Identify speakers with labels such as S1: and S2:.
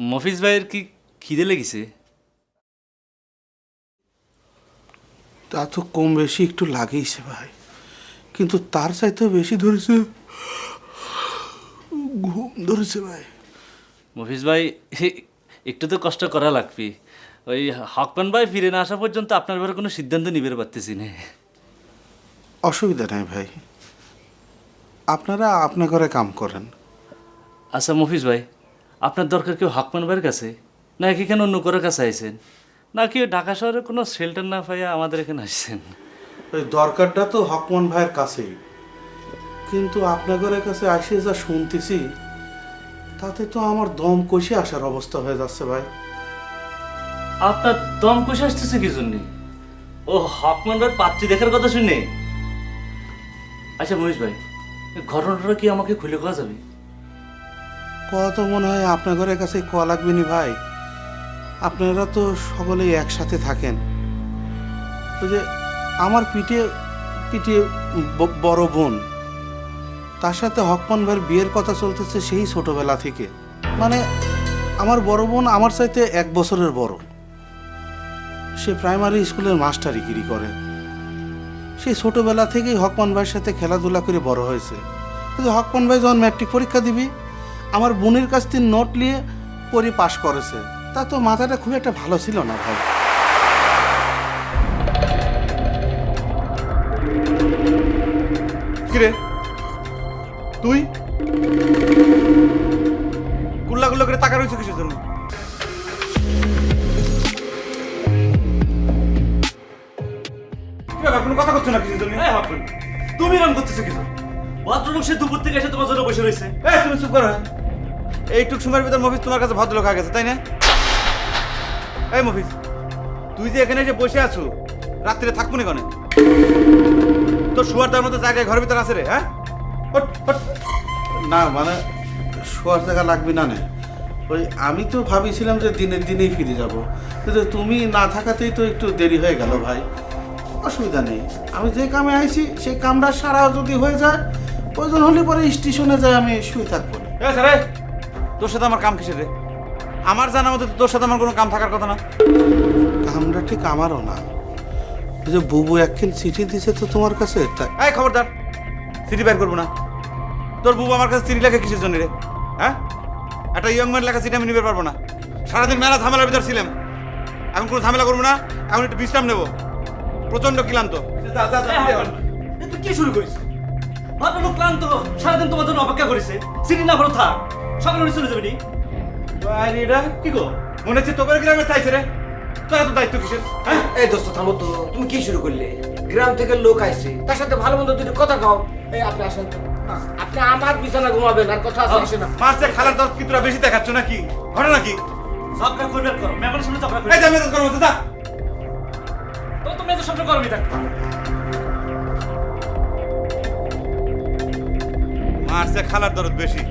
S1: মফিজ ভাইয়ের কি খিদে লেগেছে?
S2: তা তো কম বেশি একটু লাগেইছে ভাই। কিন্তু তার চাইতে বেশি ধরেছে ঘুম ধরেছে ভাই।
S1: মফিজ ভাই একটু তো কষ্ট করা লাগবে। ওই হকমান ভাই ফিরে না আসা পর্যন্ত আপনার ব্যাপারে কোনো সিদ্ধান্ত নিবে পারতেছি না।
S2: অসুবিধা নাই ভাই। আপনারা আপনা করে কাম করেন।
S1: আচ্ছা মফিজ ভাই আপনার দরকার কেউ হকমান ভাইয়ের কাছে? নাকি কেন অন্য কারোর কাছে আইছেন? নাকি ঢাকা শহরে কোনো শেল্টার না পাইয়া আমাদের এখানে আসছেন?
S2: ওই দরকারটা তো হকমান ভাইয়ের কাছেই। কিন্তু আপনাদের কাছে আসে যা শুনতেছি তাতে তো আমার দম কষে আসার অবস্থা হয়ে যাচ্ছে ভাই।
S1: আপনার দম কষে আসতেছে কি জন্যে? ও হকমান ভাইয়ের পাত্রী দেখার কথা শুনে? আচ্ছা মহেশ ভাই ঘটনাটা কি আমাকে খুলে কোয়া যাবে?
S2: কোয়া তো মনে হয় আপনার ঘরের কাছে কোয়া লাগবে নি ভাই। আপনারা তো সকলেই একসাথে থাকেন। ওই যে আমার পিঠে পিঠে বড় বোন। তার সাথে হকমান ভাইয়ের বিয়ের কথা চলতেছে সেই ছোটবেলা থেকে। মানে আমার বড় বোন আমার চাইতে এক বছরের বড়। সে প্রাইমারি স্কুলের মাস্টারিগিরি করে। সেই ছোটবেলা থেকেই হকমান ভাইয়ের সাথে খেলাধুলা করে বড় হয়েছে। হকমান ভাই যখন ম্যাট্রিক পরীক্ষা দিবি আমার বোনের কাছ থেকে নোট নিয়ে পরি পাশ করেছে। তা তো মাথাটা খুব একটা ভালো ছিল না ভাই।
S3: কিরে তুই? গুল্লা গুল্লা করে টাকা রয়েছে কিসের জন্য? কোনো কথা করছ না কিসের জন্য?
S1: তুমি এরকম করতেছো কিছু ভদ্রলোক সে দুপুর থেকে এসে তোমার জন্য বসে রয়েছে।
S3: এই, তুমি চুপ করো এইটুক সময়ের ভিতর মফিজ তোমার কাছে ভদ্রলোক হয়ে গেছে, তাই না? এই মফিজ, তুই যে এখানে এসে বসে আছো, রাত্রে থাকব না কেন? তোর শুয়ার তার মতো জায়গায় ঘরের ভিতর আছে রে হ্যাঁ।
S2: না মানে শোয়ার জায়গা লাগবে না না। ওই, আমি তো ভাবিছিলাম যে দিনের দিনেই ফিরে যাব। কিন্তু তুমি না থাকাতেই তো একটু দেরি হয়ে গেল ভাই। অসুবিধা নেই। আমি যে কামে আইছি, সেই কামটা সারা যদি হয়ে যায় প্রয়োজন হলে পরে স্টেশনে যাই আমি শুয়ে থাকব। না
S3: এ স্যার এই, তোর সাথে আমার কাম কিসের রে? আমার জানা মতো তোর সাথে আমার কোনো কাম থাকার কথা না।
S2: কামটা ঠিক আমারও না। ওই যে বুবু একখান চিঠি দিছে তো তোমার কাছে তাই
S3: এই খবরদার সিটি বের করব না। তোর বুবু আমার কাছে চিঠি লেখে কিসের জন্য রে? হ্যাঁ? একটা ইয়ং ম্যান লেখা চিঠি আমি নিতে পারব না। সারাদিন মেলা ঝামেলার ভিতর ছিলাম। এখন কোনো ঝামেলা করব না এখন একটু বিশ্রাম নেব। প্রচণ্ড ক্লান্ত। যা, যা, যা,
S1: তুই কি শুরু করিস? ভদ্রলোক ক্লান্ত সারাদিন তোমার জন্য অপেক্ষা করেছে। সিটি না ভালো থাক। সকালে উনি চলে যাবে নি।
S3: আরে এটা কি গো? মনে হচ্ছে তোকে গ্রামের চাইছে রে। তোর এত দায়িত্ব কিসের হ্যাঁ?
S4: এই দোস্ত থামো তো। তুমি কি শুরু করলে? গ্রাম থেকে লোক আইছে। তার সাথে ভালো মন্দ দুটো কথা কও। এই আপনি আসেন। আপনি আমার বিছানা ঘুমাবেন আর কথা আছে আসে না।
S3: মাসে খালার দর কি তোরা বেশি দেখাচ্ছ নাকি? ঘটনা নাকি
S1: ঝগড়া করবে করো। মেমনের সামনে ঝগড়া
S3: এই
S1: করবে।
S3: যে মেজাজ গরম হচ্ছে যা।
S1: তো তুমি এত সামনে করবি থাক
S3: সে খালার দরদ বেশি।